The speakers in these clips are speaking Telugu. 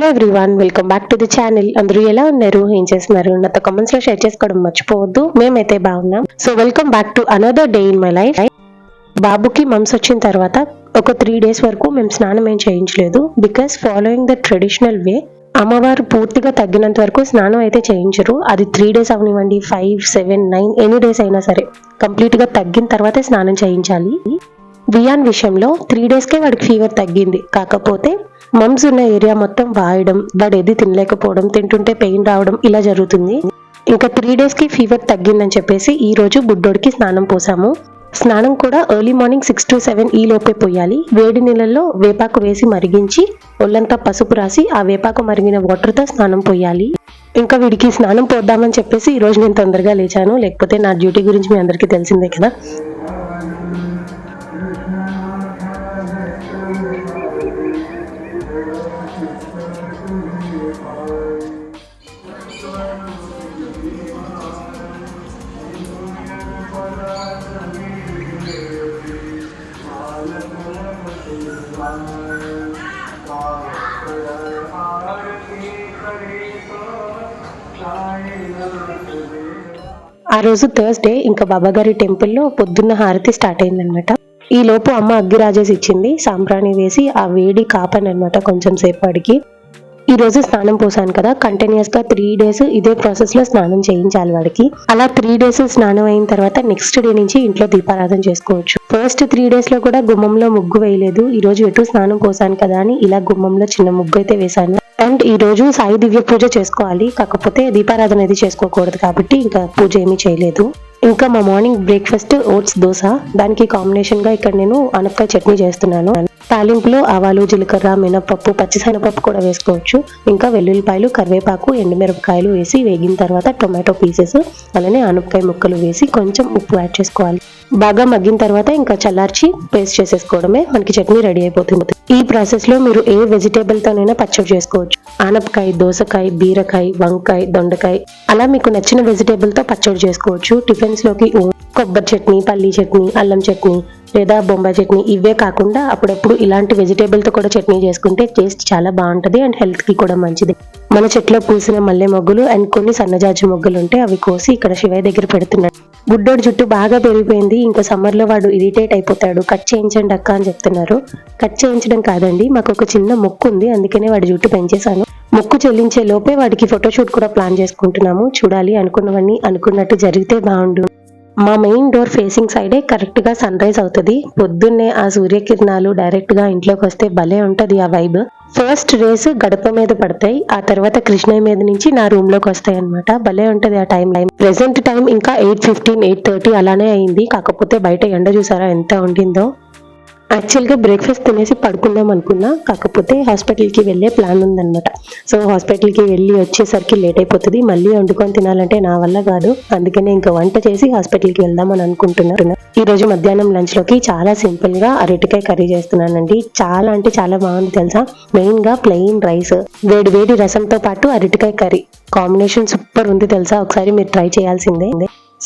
Hello everyone welcome back to the channel. అందరూ ఎలా ఉన్నారు? ఏం చేస్తున్నారు? నాతో కమెంట్స్లో షేర్ చేసుకోవడం మర్చిపోవద్దు. మేమైతే బాగున్నాం. So welcome back to another day in my life బాబుకి మమ్స్ వచ్చిన తర్వాత ఒక త్రీ డేస్ వరకు మేము స్నానం ఏం చేయించలేదు. Because following the traditional way అమ్మవారు పూర్తిగా తగ్గినంత వరకు స్నానం అయితే చేయించరు. అది త్రీ డేస్ అవనివ్వండి five seven nine any days అయినా సరే కంప్లీట్గా తగ్గిన తర్వాతే స్నానం చేయించాలి. వియాన్ విషయంలో త్రీ డేస్కే వాడికి ఫీవర్ తగ్గింది. కాకపోతే మమ్స్ ఉన్న ఏరియా మొత్తం వాయడం వాడు ఏది తినలేకపోవడం తింటుంటే పెయిన్ రావడం ఇలా జరుగుతుంది. ఇంకా త్రీ డేస్కి ఫీవర్ తగ్గిందని చెప్పేసి ఈ రోజు బుడ్డోడికి స్నానం పోసాము. స్నానం కూడా early morning six to seven ఈ లోపే పోయాలి. వేడి నీళ్ళల్లో వేపాకు వేసి మరిగించి ఒళ్ళంతా పసుపు రాసి ఆ వేపాకు మరిగిన వాటర్తో స్నానం పోయాలి. ఇంకా వీడికి స్నానం పోద్దామని చెప్పేసి ఈ రోజు నేను తొందరగా లేచాను. లేకపోతే నా డ్యూటీ గురించి మీ అందరికీ తెలిసిందే కదా. ఆ రోజు థర్స్డే ఇంకా బాబాగారి టెంపుల్లో పొద్దున్న హారతి స్టార్ట్ అయిందనమాట ఈ లోపు అమ్మ అగ్గి రాజేసి ఇచ్చింది సాంబ్రాణి వేసి ఆ వేడి కాపనమాట కొంచెం సేపటికి ఈ రోజు స్నానం పోసాను కదా కంటిన్యూస్గా త్రీ డేస్ ఇదే ప్రాసెస్లో స్నానం చేయించాలి వాడికి. అలా త్రీ డేస్ స్నానం అయిన తర్వాత నెక్స్ట్ డే నుంచి ఇంట్లో దీపారాధన చేసుకోవచ్చు. ఫస్ట్ త్రీ డేస్లో కూడా గుమ్మంలో ముగ్గు వేయలేదు. ఈ రోజు ఎటు స్నానం పోసాను కదా అని ఇలా గుమ్మంలో చిన్న ముగ్గు అయితే వేశాను. అండ్ ఈ రోజు సాయి దివ్య పూజ చేసుకోవాలి. కాకపోతే దీపారాధన అది చేసుకోకూడదు కాబట్టి ఇంకా పూజ ఏమీ చేయలేదు. ఇంకా మా మార్నింగ్ బ్రేక్ఫాస్ట్ ఓట్స్ దోశ దానికి కాంబినేషన్గా ఇక్కడ నేను అనపకాయ చట్నీ చేస్తున్నాను. తాలింపులో ఆవాలు జీలకర్ర మినపప్పు పచ్చిశనగపప్పు కూడా వేసుకోవచ్చు. ఇంకా వెల్లుల్లిపాయలు కరివేపాకు ఎండుమిరపకాయలు వేసి వేగిన తర్వాత టొమాటో పీసెస్ అలానే ఆనపకాయ ముక్కలు వేసి కొంచెం ఉప్పు యాడ్ చేసుకోవాలి. బాగా మగ్గిన తర్వాత ఇంకా చల్లార్చి పేస్ట్ చేసేసుకోవడమే. మనకి చట్నీ రెడీ అయిపోతుంది. ఈ ప్రాసెస్లో మీరు ఏ వెజిటేబుల్ తోనైనా పచ్చడి చేసుకోవచ్చు. ఆనపకాయ దోసకాయ బీరకాయ వంకాయ దొండకాయ అలా మీకు నచ్చిన వెజిటేబుల్తో పచ్చడి చేసుకోవచ్చు. టిఫిన్స్లోకి కొబ్బరి చట్నీ పల్లీ చట్నీ అల్లం చట్నీ లేదా బొంబాయి చట్నీ ఇవే కాకుండా అప్పుడప్పుడు ఇలాంటి వెజిటేబుల్తో కూడా చట్నీ చేసుకుంటే టేస్ట్ చాలా బాగుంటది అండ్ హెల్త్కి కూడా మంచిది. మన చెట్లో పూసిన మల్లె మొగ్గులు అండ్ కొన్ని సన్నజాజి మొగ్గులు ఉంటే అవి కోసి ఇక్కడ శివయ్య దగ్గర పెడుతున్నాడు. బుడ్డోడు జుట్టు బాగా పెరిగిపోయింది ఇంకా సమ్మర్లో వాడు ఇరిటేట్ అయిపోతాడు. కట్ చేయించండి అక్క అని చెప్తున్నారు. కట్ చేయించడం కాదండి మాకు ఒక చిన్న మొక్కు ఉంది అందుకనే వాడి జుట్టు పెంచేశాను. మొక్కు చెల్లించే లోపే వాడికి ఫోటోషూట్ కూడా ప్లాన్ చేసుకుంటున్నాము. చూడాలి అనుకున్నవన్నీ అనుకున్నట్టు జరిగితే బాగుండు. మా మెయిన్ డోర్ ఫేసింగ్ సైడే కరెక్ట్గా సన్ రైజ్ అవుతుంది. పొద్దున్నే ఆ సూర్యకిరణాలు డైరెక్ట్గా ఇంట్లోకి వస్తే భలే ఉంటుంది ఆ వైబ్ ఫస్ట్ రేస్ గడప మీద పడతాయి. ఆ తర్వాత కృష్ణయ్య మీద నుంచి నా రూమ్లోకి వస్తాయి అనమాట భలే ఉంటుంది ఆ టైం లైన్ ప్రెసెంట్ టైం ఇంకా ఎయిట్ ఫిఫ్టీన్ ఎయిట్ థర్టీ అలానే అయింది. కాకపోతే బయట ఎండ చూసారా ఎంత ఉండిందో. యాక్చువల్గా బ్రేక్ఫాస్ట్ తినేసి పడుకుందాం అనుకున్నా. కాకపోతే హాస్పిటల్కి వెళ్ళే ప్లాన్ ఉందన్నమాట. సో హాస్పిటల్కి వెళ్ళి వచ్చేసరికి లేట్ అయిపోతుంది. మళ్ళీ వండుకొని తినాలంటే నా వల్ల కాదు. అందుకనే ఇంకా వంట చేసి హాస్పిటల్కి వెళ్దామని అనుకుంటున్నాను. ఈ రోజు మధ్యాహ్నం లంచ్లోకి చాలా సింపుల్గా అరటికాయ కర్రీ చేస్తున్నానండి. చాలా అంటే చాలా బాగుంది తెలుసా? మెయిన్గా ప్లెయిన్ రైస్ వేడి వేడి రసంతో పాటు అరటికాయ కర్రీ. కాంబినేషన్ సూపర్ ఉంది తెలుసా? ఒకసారి మీరు ట్రై చేయాల్సిందే.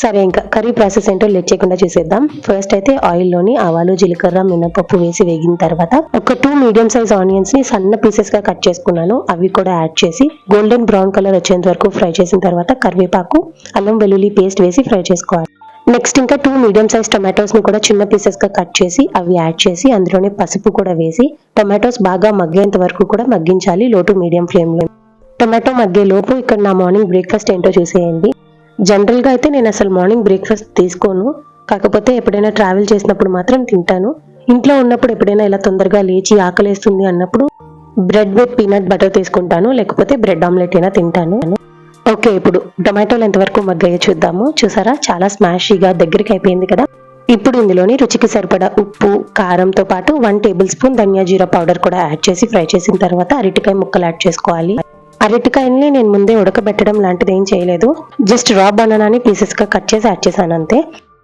సరే ఇంకా కర్రీ ప్రాసెస్ ఏంటో లేట్ చేయకుండా చేసేద్దాం. ఫస్ట్ అయితే ఆయిల్లోని ఆవాలు జీలకర్ర మినపప్పు వేసి వేగిన తర్వాత ఒక టూ మీడియం సైజ్ ఆనియన్స్ని సన్న పీసెస్గా కట్ చేసుకున్నాను. అవి కూడా యాడ్ చేసి గోల్డెన్ బ్రౌన్ కలర్ వచ్చేంత వరకు ఫ్రై చేసిన తర్వాత కరివేపాకు అల్లం వెల్లుల్లి పేస్ట్ వేసి ఫ్రై చేసుకోవాలి. నెక్స్ట్ ఇంకా టూ మీడియం సైజ్ టొమాటోస్ని కూడా చిన్న పీసెస్గా కట్ చేసి అవి యాడ్ చేసి అందులోనే పసుపు కూడా వేసి టొమాటోస్ బాగా మగ్గేంత వరకు కూడా మగ్గించాలి లో టు మీడియం ఫ్లేమ్లో. టొమాటో మగ్గే లోపు ఇక్కడ నా మార్నింగ్ బ్రేక్ఫాస్ట్ ఏంటో చూసేయండి. జనరల్గా అయితే నేను అసలు మార్నింగ్ బ్రేక్ఫాస్ట్ తీసుకోను. కాకపోతే ఎప్పుడైనా ట్రావెల్ చేసినప్పుడు మాత్రం తింటాను. ఇంట్లో ఉన్నప్పుడు ఎప్పుడైనా ఇలా తొందరగా లేచి ఆకలేస్తుంది అన్నప్పుడు బ్రెడ్ విత్ పీనట్ బటర్ తీసుకుంటాను. లేకపోతే బ్రెడ్ ఆమ్లెట్ అయినా తింటాను. ఓకే ఇప్పుడు టొమాటోలు ఎంతవరకు మగ్గాయో చూద్దాము. చూసారా? చాలా స్మాషీగా దగ్గరికి అయిపోయింది కదా. ఇప్పుడు ఇందులోని రుచికి సరిపడా ఉప్పు కారంతో పాటు వన్ టేబుల్ స్పూన్ ధనియా జీరా పౌడర్ కూడా యాడ్ చేసి ఫ్రై చేసిన తర్వాత అరటికాయ ముక్కలు యాడ్ చేసుకోవాలి. అరటికాయల్ని నేను ముందే ఉడకబెట్టడం లాంటిది ఏం చేయలేదు. జస్ట్ రా బనానాని పీసెస్గా కట్ చేసి యాడ్ చేశాను అంతే.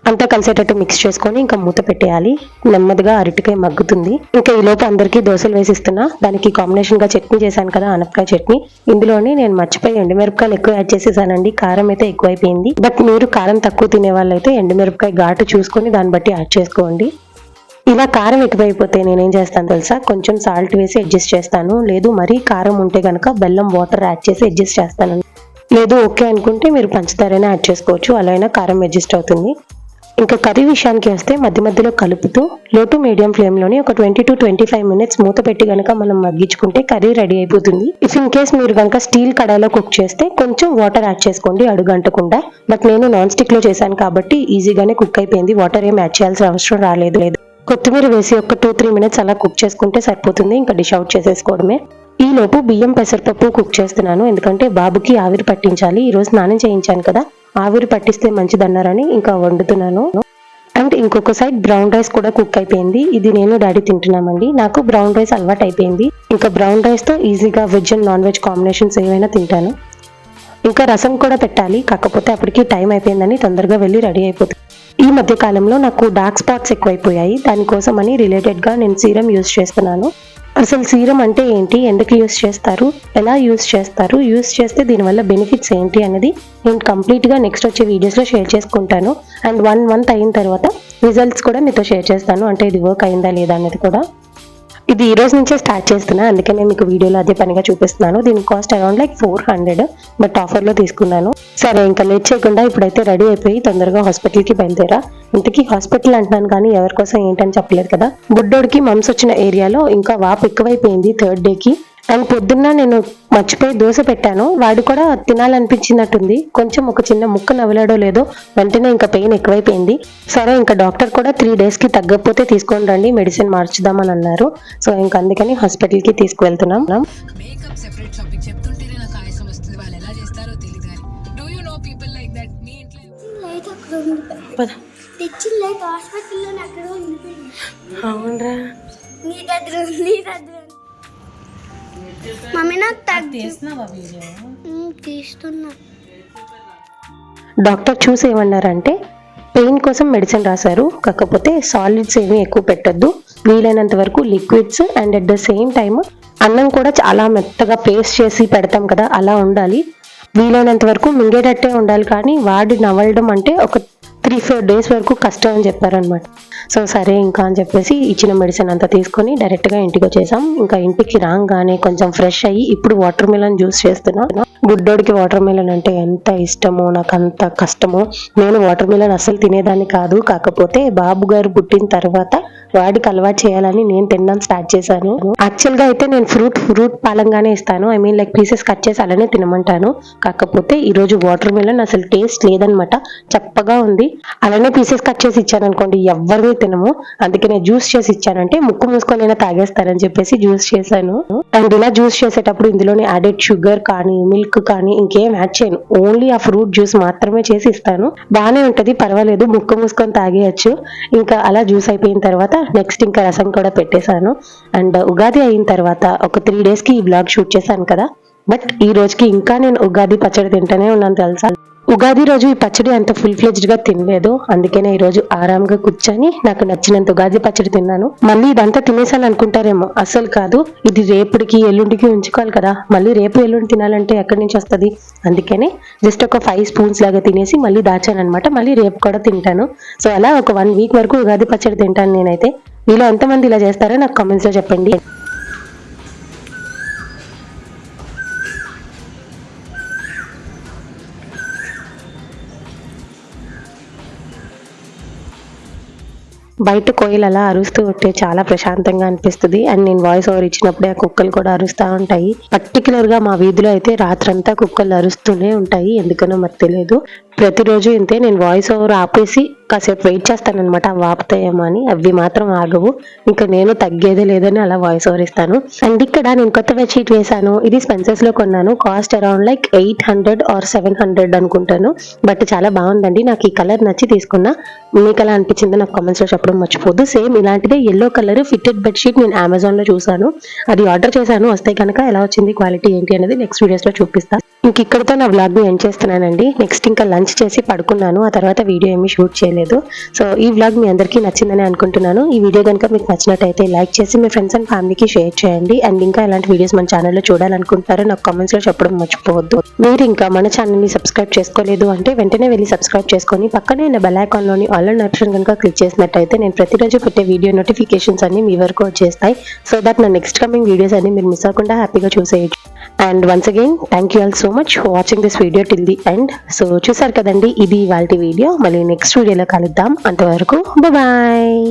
అంతా కలిసేటట్టు మిక్స్ చేసుకొని ఇంకా మూత పెట్టేయాలి. నెమ్మదిగా అరటికాయ మగ్గుతుంది. ఇంకా ఈ లోపు అందరికీ దోశలు వేసిస్తున్నా. దానికి కాంబినేషన్గా చట్నీ చేశాను కదా అనపకాయ చట్నీ. ఇందులోనే నేను మర్చిపోయి ఎండుమిరపకాయలు ఎక్కువ యాడ్ చేసేసానండి. కారం అయితే ఎక్కువైపోయింది. బట్ మీరు కారం తక్కువ తినే వాళ్ళైతే ఎండుమిరపకాయ ఘాటు చూసుకొని దాన్ని బట్టి యాడ్ చేసుకోండి. ఇలా కారం ఎక్కువైపోతే నేనేం చేస్తాను తెలుసా? కొంచెం సాల్ట్ వేసి అడ్జస్ట్ చేస్తాను. లేదు మరీ కారం ఉంటే కనుక బెల్లం వాటర్ యాడ్ చేసి అడ్జస్ట్ చేస్తాను. లేదు ఓకే అనుకుంటే మీరు పంచదారైనా యాడ్ చేసుకోవచ్చు. అలా అయినా కారం అడ్జస్ట్ అవుతుంది. ఇంకా కర్రీ విషయానికి వస్తే మధ్య మధ్యలో కలుపుతూ లో టు మీడియం ఫ్లేమ్లోని ఒక twenty to twenty five minutes మూత పెట్టి కనుక మనం మగ్గించుకుంటే కర్రీ రెడీ అయిపోతుంది. ఇఫ్ ఇన్ కేస్ మీరు కనుక స్టీల్ కడాయిలో కుక్ చేస్తే కొంచెం వాటర్ యాడ్ చేసుకోండి అడుగంటకుండా. బట్ నేను నాన్ స్టిక్లో చేశాను కాబట్టి ఈజీగానే కుక్ అయిపోయింది. వాటర్ ఏం యాడ్ చేయాల్సిన అవసరం రాలేదు. లేదు కొత్తిమీర వేసి ఒక టూ త్రీ మినిట్స్ అలా కుక్ చేసుకుంటే సరిపోతుంది. ఇంకా డిష్ అవుట్ చేసేసుకోవడమే. ఈ లోపు బియ్యం పెసరపప్పు కుక్ చేస్తున్నాను. ఎందుకంటే బాబుకి ఆవిరి పట్టించాలి. ఈరోజు స్నానం చేయించాను కదా. ఆవిరి పట్టిస్తే మంచిదన్నారని ఇంకా వండుతున్నాను. అండ్ ఇంకొక సైడ్ బ్రౌన్ రైస్ కూడా కుక్ అయిపోయింది. ఇది నేను డాడీ తింటున్నామండి. నాకు బ్రౌన్ రైస్ అలవాటు అయిపోయింది. ఇంకా బ్రౌన్ రైస్తో ఈజీగా veg and non veg combinations ఏమైనా తింటాను. ఇంకా రసం కూడా పెట్టాలి. కాకపోతే అప్పటికి టైం అయిపోయిందని తొందరగా వెళ్ళి రెడీ అయిపోతుంది ఈ మధ్య కాలంలో నాకు డార్క్ స్పాట్స్ ఎక్కువైపోయాయి. దానికోసం అని రిలేటెడ్గా నేను సీరం యూస్ చేస్తున్నాను. అసలు సీరం అంటే ఏంటి? ఎందుకు యూస్ చేస్తారు? ఎలా యూస్ చేస్తారు? యూస్ చేస్తే దీనివల్ల బెనిఫిట్స్ ఏంటి అనేది నేను కంప్లీట్గా నెక్స్ట్ వచ్చే వీడియోస్లో షేర్ చేసుకుంటాను. అండ్ వన్ మంత్ అయిన తర్వాత రిజల్ట్స్ కూడా మీతో షేర్ చేస్తాను. అంటే ఇది వర్క్ అయిందా లేదా అనేది కూడా. ఇది ఈ రోజు నుంచే స్టార్ట్ చేస్తున్నా. నేను మీకు వీడియోలో అదే పనిగా చూపిస్తున్నాను. దీని cost around like four hundred but ఆఫర్లో తీసుకున్నాను. సరే ఇంకా లేట్ చేయకుండా ఇప్పుడైతే రెడీ అయిపోయి తొందరగా హాస్పిటల్కి బయలుదేరా. ఇంతకీ హాస్పిటల్ అంటున్నాను కానీ ఎవరి కోసం ఏంటని చెప్పలేదు కదా. బుడ్డోడికి మమ్స్ వచ్చిన ఏరియాలో ఇంకా వాపు ఎక్కువైపోయింది థర్డ్ డేకి అండ్ పొద్దున్న నేను మర్చిపోయి దోశ పెట్టాను. వాడు కూడా తినాలనిపించినట్టుంది. కొంచెం ఒక చిన్న ముక్క నవ్వలాడో లేదో వెంటనే ఇంకా పెయిన్ ఎక్కువైపోయింది. సరే ఇంకా డాక్టర్ కూడా త్రీ డేస్కి తగ్గకపోతే తీసుకొని రండి మెడిసిన్ మార్చుదామని అన్నారు. సో ఇంకా అందుకని హాస్పిటల్కి తీసుకువెళ్తున్నాం. మేకప్ సెపరేట్ షాపింగ్ చెప్తుంటేనే నాకు ఆయాసం వస్తుంది. వాళ్ళు ఎలా చేస్తారో తెలియదు కానీ. Do you know people like that మీ ఇంట్లో లైట్ అక్కడ ఉంది. తెచ్చిన లైట్ హాస్పిటల్లో అక్కడ ఉండిపోయింది అవునరా. నీ దగ్గర నీ దగ్గర. మమ్మీ నాకు తగ్గి. తీస్తున్నా. డాక్టర్ చూసి ఏమన్నారంటే పెయిన్ కోసం మెడిసిన్ రాశారు కాకపోతే సాలిడ్స్ ఏమీ ఎక్కువ పెట్టద్దు వీలైనంత వరకు liquids and at the same time అన్నం కూడా చాలా మెత్తగా పేస్ట్ చేసి పెడతాం కదా అలా ఉండాలి. వీలైనంత వరకు మింగేటట్టే ఉండాలి కానీ వాడి నవలడం అంటే ఒక త్రీ ఫోర్ డేస్ వరకు కష్టం అని చెప్పారనమాట సో సరే ఇంకా అని చెప్పేసి ఇచ్చిన మెడిసిన్ అంతా తీసుకొని డైరెక్ట్గా ఇంటికి వచ్చేసాం. ఇంకా ఇంటికి రాగానే కొంచెం ఫ్రెష్ అయ్యి ఇప్పుడు వాటర్ మిలన్ జ్యూస్ చేస్తున్నా. గుడ్డోడికి వాటర్ మిలన్ అంటే ఎంత ఇష్టమో నాకు అంత కష్టమో. నేను వాటర్ మిలన్ అస్సలు తినేదాన్ని కాదు. కాకపోతే బాబు గారు పుట్టిన తర్వాత వాడికి అలవాటు చేయాలని నేను తినడం స్టార్ట్ చేశాను. యాక్చువల్గా అయితే నేను ఫ్రూట్ ఫ్రూట్ పాలంగానే ఇస్తాను. I mean like pieces cut చేసి అలానే తినమంటాను. కాకపోతే ఈరోజు వాటర్ మిలన్ అసలు టేస్ట్ లేదనమాట చప్పగా ఉంది. అలానే పీసెస్ కట్ చేసి ఇచ్చాను అనుకోండి ఎవరిని తినము. అందుకే నేను జ్యూస్ చేసి ఇచ్చానంటే ముక్కు మూసుకొని తాగేస్తారని చెప్పేసి జ్యూస్ చేశాను. అండ్ ఇలా జ్యూస్ చేసేటప్పుడు ఇందులోనే యాడెడ్ షుగర్ కానీ మిల్క్ కానీ ఇంకేం యాడ్ చేయను. ఓన్లీ ఆ ఫ్రూట్ జ్యూస్ మాత్రమే చేసి ఇస్తాను. బాగానే ఉంటది పర్వాలేదు ముక్కు మూసుకొని తాగేయచ్చు. ఇంకా అలా జ్యూస్ అయిపోయిన తర్వాత నెక్స్ట్ ఇంకా రసం కూడా పెట్టేశాను. అండ్ ఉగాది అయిన తర్వాత ఒక త్రీ డేస్కి ఈ బ్లాగ్ షూట్ చేశాను కదా. బట్ ఈ రోజుకి ఇంకా నేను ఉగాది పచ్చడి తింటూనే ఉన్నాను తెలుసా? ఉగాది రోజు ఈ పచ్చడి అంత ఫుల్ ఫ్లెజ్డ్గా తినలేదు. అందుకనే ఈ రోజు ఆరాంగా కూర్చొని నాకు నచ్చినంత ఉగాది పచ్చడి తిన్నాను. మళ్ళీ ఇదంతా తినేసాను అనుకుంటారేమో అసలు కాదు. ఇది రేపుడికి ఎల్లుండికి ఉంచుకోవాలి కదా. మళ్ళీ రేపు ఎల్లుండి తినాలంటే ఎక్కడి నుంచి వస్తుంది? అందుకనే జస్ట్ ఒక ఫైవ్ స్పూన్స్ లాగా తినేసి మళ్ళీ దాచాను అనమాట మళ్ళీ రేపు కూడా తింటాను. సో అలా ఒక వన్ వీక్ వరకు ఉగాది పచ్చడి తింటాను నేనైతే. మీలో ఎంతమంది ఇలా చేస్తారో నాకు కామెంట్స్లో చెప్పండి. బయట కోయిలు అలా అరుస్తూ ఉంటే చాలా ప్రశాంతంగా అనిపిస్తుంది. అండ్ నేను వాయిస్ ఓవర్ ఇచ్చినప్పుడే ఆ కుక్కలు కూడా అరుస్తూ ఉంటాయి. పర్టికులర్గా మా వీధిలో అయితే రాత్రంతా కుక్కలు అరుస్తూనే ఉంటాయి. ఎందుకనో మరి తెలియదు ప్రతిరోజు ఇంతే నేను వాయిస్ ఓవర్ ఆపేసి కాసేపు వెయిట్ చేస్తానన్నమాట. అవి ఆపుతాయేమో అని. అవి మాత్రం ఆగవు. ఇంకా నేను తగ్గేదే లేదని అలా వాయిస్ ఓవర్ ఇస్తాను. అండ్ ఇక్కడ నేను కొత్త బెడ్షీట్ వేశాను. ఇది స్పెన్సెస్లో కొన్నాను. Cost around like eight hundred or seven hundred అనుకుంటాను. బట్ చాలా బాగుందండి. నాకు ఈ కలర్ నచ్చి తీసుకున్నా. మీకు ఎలా అనిపించిందో నాకు కామెంట్స్లో చెప్పడం మర్చిపోద్దు. సేమ్ ఇలాంటిదే ఎల్లో కలర్ ఫిట్టెడ్ బెడ్షీట్ నేను అమెజాన్లో చూసాను అది ఆర్డర్ చేశాను. వస్తే కనుక ఎలా వచ్చింది క్వాలిటీ ఏంటి అనేది నెక్స్ట్ వీడియోస్లో చూపిస్తాను ఇంక ఇక్కడతో నా వ్లాగ్ని ఎండ్ చేస్తున్నానండి. నెక్స్ట్ ఇంకా లంచ్ చేసి పడుకున్నాను. ఆ తర్వాత వీడియో ఏమీ షూట్ చేయలేదు. సో ఈ వ్లాగ్ మీ అందరికీ నచ్చిందని అనుకుంటున్నాను. ఈ వీడియో కనుక మీకు నచ్చినట్టయితే లైక్ చేసి మీ ఫ్రెండ్స్ అండ్ ఫ్యామిలీకి షేర్ చేయండి. అండ్ ఇంకా ఇలాంటి వీడియోస్ మన ఛానల్లో చూడాలనుకుంటారో నాకు కామెంట్స్లో చెప్పడం మర్చిపోవద్దు. మీరు ఇంకా మన ఛానల్ని సబ్స్క్రైబ్ చేసుకోలేదు అంటే వెంటనే వెళ్ళి సబ్స్క్రైబ్ చేసుకొని పక్కనే ఉన్న బెల్లోని ఆల్ అండ్ ఆప్షన్ కనుక క్లిక్ చేసినట్టయితే నేను ప్రతిరోజు పెట్టే వీడియో నోటిఫికేషన్స్ అన్ని మీ వరకు వచ్చేస్తాయి. సో దట్ నా నెక్స్ట్ కమింగ్ వీడియోస్ అన్ని మీరు మిస్ అవ్వకుండా హ్యాపీగా చూసేయచ్చు and once again thank you all so much for watching this video till the end so చూసారు కదండి ఇది వాళ్ళ వీడియో మళ్ళీ నెక్స్ట్ వీడియోలో కలుద్దాం. అంతవరకు బాయ్